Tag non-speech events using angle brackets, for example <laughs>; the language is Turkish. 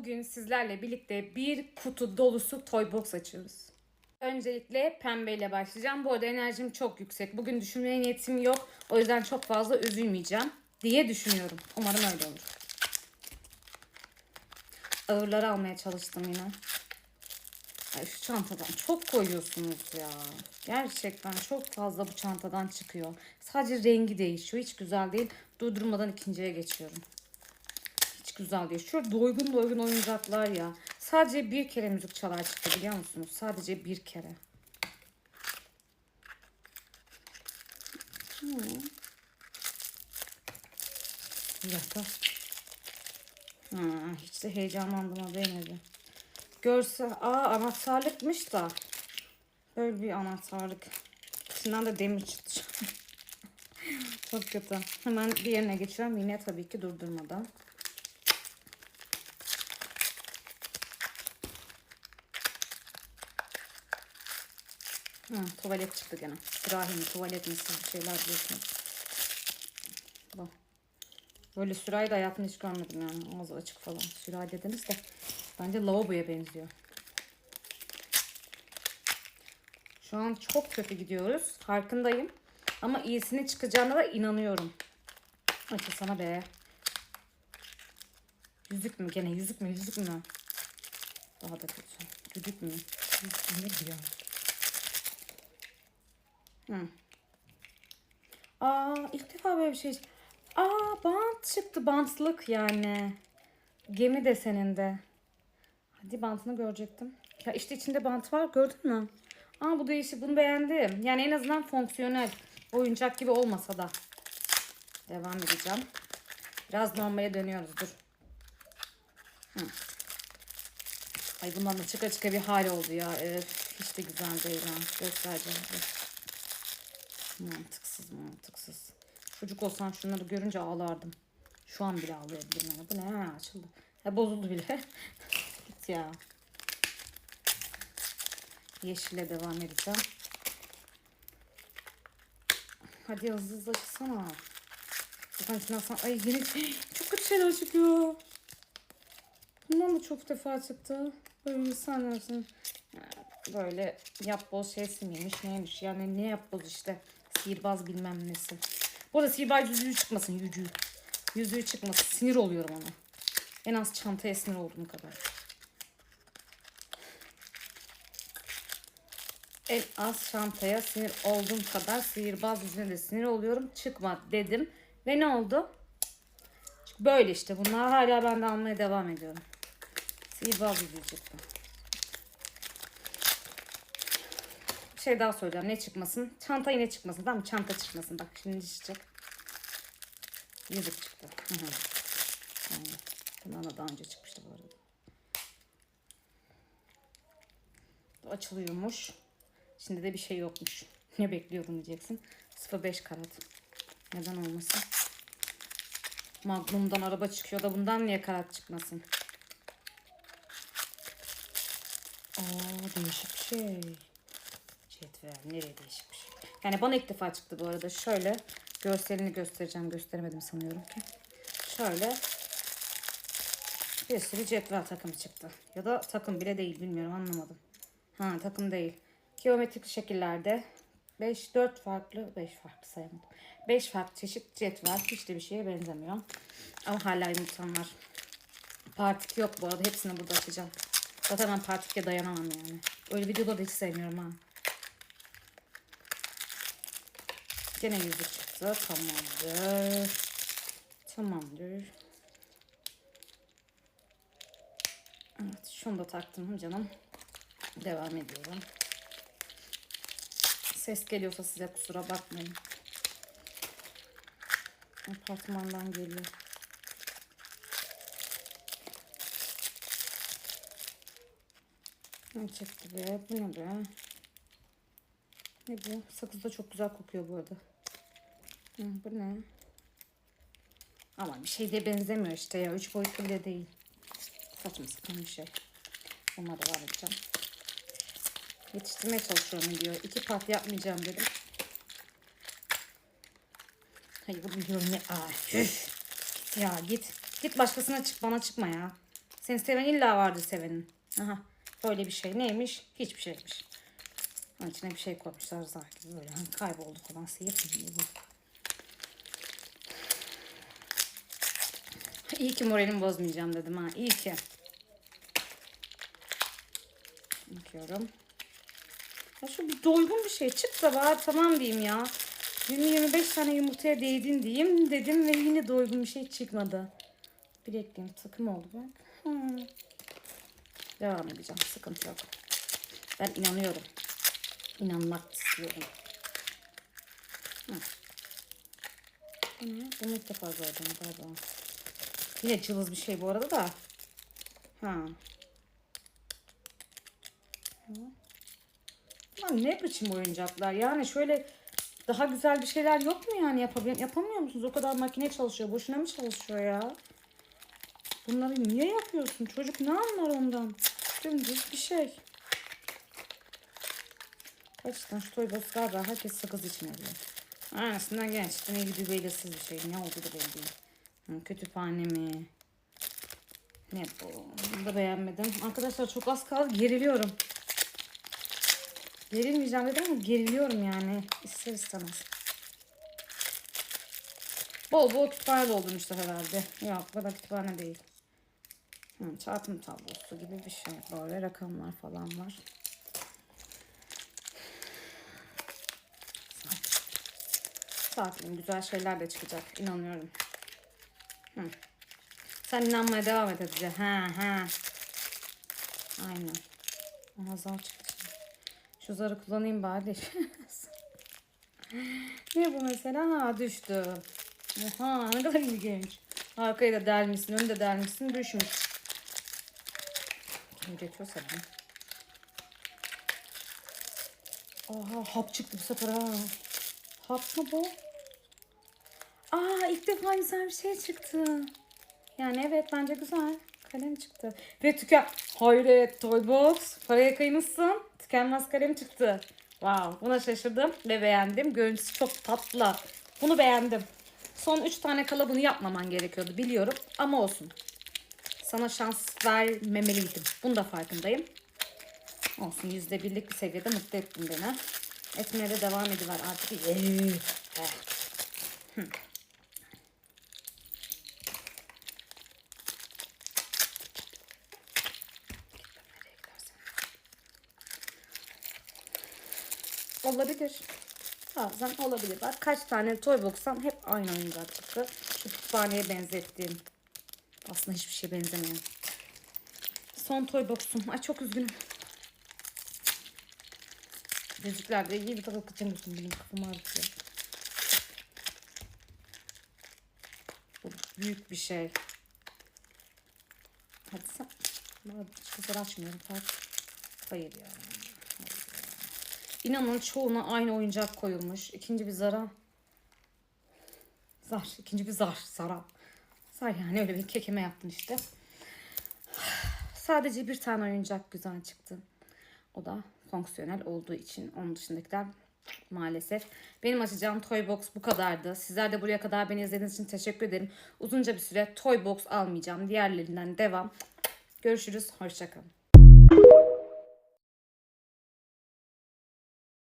Bugün sizlerle birlikte bir kutu dolusu toy box açıyoruz. Öncelikle pembeyle başlayacağım. Bu arada enerjim çok yüksek. Bugün düşünmeye niyetim yok. O yüzden çok fazla üzülmeyeceğim diye düşünüyorum. Umarım öyle olur. Ağırları almaya çalıştım yine. Ay şu çantadan çok koyuyorsunuz ya. Gerçekten çok fazla bu çantadan çıkıyor. Sadece rengi değişiyor. Hiç güzel değil. Durdurmadan ikinciye geçiyorum. Güzel değil. Şöyle doygun doygun oyuncaklar ya. Sadece bir kere müzik çalar çıktı biliyor musunuz? Sadece bir kere. Hmm. Ha, hiç de heyecanlandığıma değmedi. Görsel, aa anahtarlıkmış da. Böyle bir anahtarlık. İçinden de demir çıktı. <laughs> Çok kötü. Hemen diğerine geçiyorum. Yine tabii ki durdurmadan. Hı, tuvalet çıktı gene. Sürahi tuvalet mi siz şeyler diyorsunuz. Bu. Böyle sürahi de hayatımda hiç görmedim yani. Ağzı açık falan. Sürahi dediniz de bence lavaboya benziyor. Şu an çok kötü gidiyoruz. Farkındayım. Ama iyisini çıkacağına da inanıyorum. Açıl sana be. Yüzük mü gene? Yüzük mü? Yüzük mü? Daha da kötü. Yüzük mü? Yüzük mü? Diyor? Aa ilk defa böyle bir şey. Aa bant çıktı. Bantlık yani. Gemi deseninde. Hadi bantını görecektim. Ya işte içinde bant var gördün mü? Aa bu değişik bunu beğendim. Yani en azından fonksiyonel. Oyuncak gibi olmasa da. Devam edeceğim. Biraz normale dönüyoruz dur. Hı. Ay bundan da çıka çıka bir hal oldu ya. Öf, hiç de güzel değil ha. Göstereceğim. Dur. Mantıksız mantıksız. Çocuk olsam şunları görünce ağlardım. Şu an bile ağlayabilirim. Yani. Bu ne? Ha, açıldı. Ha, bozuldu bile. <laughs> Git ya. Yeşile devam edeceğim. Hadi hızlı hızlı açsana. Zaten şuna sen... Ay yeni... <gasps> Çok kötü şeyler çıkıyor. Bundan da çok defa çıktı. Böyle insan. Böyle yapboz şeysi miymiş neymiş. Yani ne yapboz işte. Sihirbaz bilmem nesi. Bu arada sihirbaz yüzüğü çıkmasın yüzüğü. Yüzüğü çıkmasın. Sinir oluyorum ona. En az çantaya sinir olduğum kadar. En az çantaya sinir olduğum kadar sihirbaz yüzüne de sinir oluyorum. Çıkma dedim. Ve ne oldu? Böyle işte. Bunlar hala ben de almaya devam ediyorum. Sihirbaz yüzüğü çıktı. Şey daha söyleyeceğim. Ne çıkmasın? Çanta yine çıkmasın. Tamam? Çanta çıkmasın. Bak şimdi çıkacak. Yüzük çıktı. Hı daha önce çıkmıştı bu arada. Açılıyormuş. Şimdi de bir şey yokmuş. Ne bekliyordun diyeceksin. 05 karat. Neden olmasın? Magnum'dan araba çıkıyor da bundan niye karat çıkmasın? Aa değişik bir şey. Cetvel nereye şey. Yani bana ilk defa çıktı bu arada. Şöyle görselini göstereceğim. Gösteremedim sanıyorum ki. Şöyle bir sürü cetvel takımı çıktı. Ya da takım bile değil bilmiyorum anlamadım. Ha takım değil. Geometrik şekillerde 5 4 farklı 5 farklı sayamadım. 5 farklı çeşit cetvel hiç de bir şeye benzemiyor. Ama hala yumurtam var. Partik yok bu arada. Hepsini burada açacağım. Zaten ben partike dayanamam yani. Öyle videoları da hiç sevmiyorum ha. Gene yüzük çıktı. Tamamdır. Tamamdır. Evet şunu da taktım canım. Devam ediyorum. Ses geliyorsa size kusura bakmayın. Apartmandan geliyor. Ne çıktı be? Bu ne be? Ne bu? Sakız da çok güzel kokuyor bu arada. Hı, bu ne? Ama bir şey de benzemiyor işte ya. Üç boyutlu bile değil. Saçma sapan bir şey. Ona devam edeceğim. Yetiştirmeye çalışıyorum diyor. İki part yapmayacağım dedim. Hayır bunu ya. Aa, üf. ya git. Git başkasına çık bana çıkma ya. Seni seven illa vardı sevenin. Aha böyle bir şey neymiş? Hiçbir şeymiş. Onun içine bir şey koymuşlar gibi böyle hani kayboldu falan mi bu? İyi ki moralimi bozmayacağım dedim ha. İyi ki. Bakıyorum. Ya şu bir doygun bir şey. Çık da bari tamam diyeyim ya. 20-25 tane yumurtaya değdin diyeyim dedim ve yine doygun bir şey çıkmadı. Bir ekleyeyim. Takım oldu bak. Devam edeceğim. Sıkıntı yok. Ben inanıyorum. İnanmak istiyorum. Hı. Bu ne? Bunu ilk defa gördüm galiba. Yine cılız bir şey bu arada da. Ha. Lan ne biçim oyuncaklar? Yani şöyle daha güzel bir şeyler yok mu yani yapabil yapamıyor musunuz? O kadar makine çalışıyor. Boşuna mı çalışıyor ya? Bunları niye yapıyorsun? Çocuk ne anlar ondan? Dümdüz bir şey. Gerçekten şu toy box galiba herkes sakız için alıyor. Aynısından gerçekten iyi bir belirsiz bir şey. Ne oldu da belli değil. Kütüphane mi? Ne bu? Bunu da beğenmedim. Arkadaşlar çok az kaldı. Geriliyorum. Gerilmeyeceğim dedim ama geriliyorum yani. İster istemez. Bol bol kütüphane doldurmuşlar herhalde. Yok bu da kütüphane değil. Hı, çarpım tablosu gibi bir şey. Böyle rakamlar falan var. Sakin güzel şeyler de çıkacak. inanıyorum. Sen inanmaya devam et Hatice. Ha ha. Aynen. Aha zar çıktı. Şu zarı kullanayım bari. <laughs> ne bu mesela? Ha düştü. Oha ne kadar ilginç. Arkayı da delmişsin, önü de delmişsin, düşmüş. Kim geçiyorsa bu. Oha hap çıktı bu sefer ha. Hap mı bu? Aa ilk defa güzel bir şey çıktı. Yani evet bence güzel. Kalem çıktı. Ve tüken... Hayret Toybox. Paraya kıymışsın. Tükenmez kalem çıktı. Wow buna şaşırdım ve beğendim. Görüntüsü çok tatlı. Bunu beğendim. Son 3 tane kala bunu yapmaman gerekiyordu biliyorum. Ama olsun. Sana şans vermemeliydim. Bunu da farkındayım. Olsun yüzde birlik bir seviyede mutlu ettin beni. Etmeye de devam ediver artık. Ee, eh. Olabilir. Bazen olabilir. Bak kaç tane toy box'tan hep aynı oyuncak çıktı. Şu kütüphaneye benzettiğim. Aslında hiçbir şey benzemiyor. Son toy box'um. Ay çok üzgünüm. Müziklerde iyi bir tabak kaçırmışım. Benim kafam ağrıyor. Bu büyük bir şey. Hadi sen. Bana çıkızları açmıyorum. Fark. Hayır ya. İnanın çoğuna aynı oyuncak koyulmuş. İkinci bir zara. Zar. ikinci bir zar. Zara. Zar yani öyle bir kekeme yaptın işte. Sadece bir tane oyuncak güzel çıktı. O da fonksiyonel olduğu için. Onun dışındakiler maalesef. Benim açacağım Toy Box bu kadardı. Sizler de buraya kadar beni izlediğiniz için teşekkür ederim. Uzunca bir süre Toy Box almayacağım. Diğerlerinden devam. Görüşürüz. Hoşçakalın.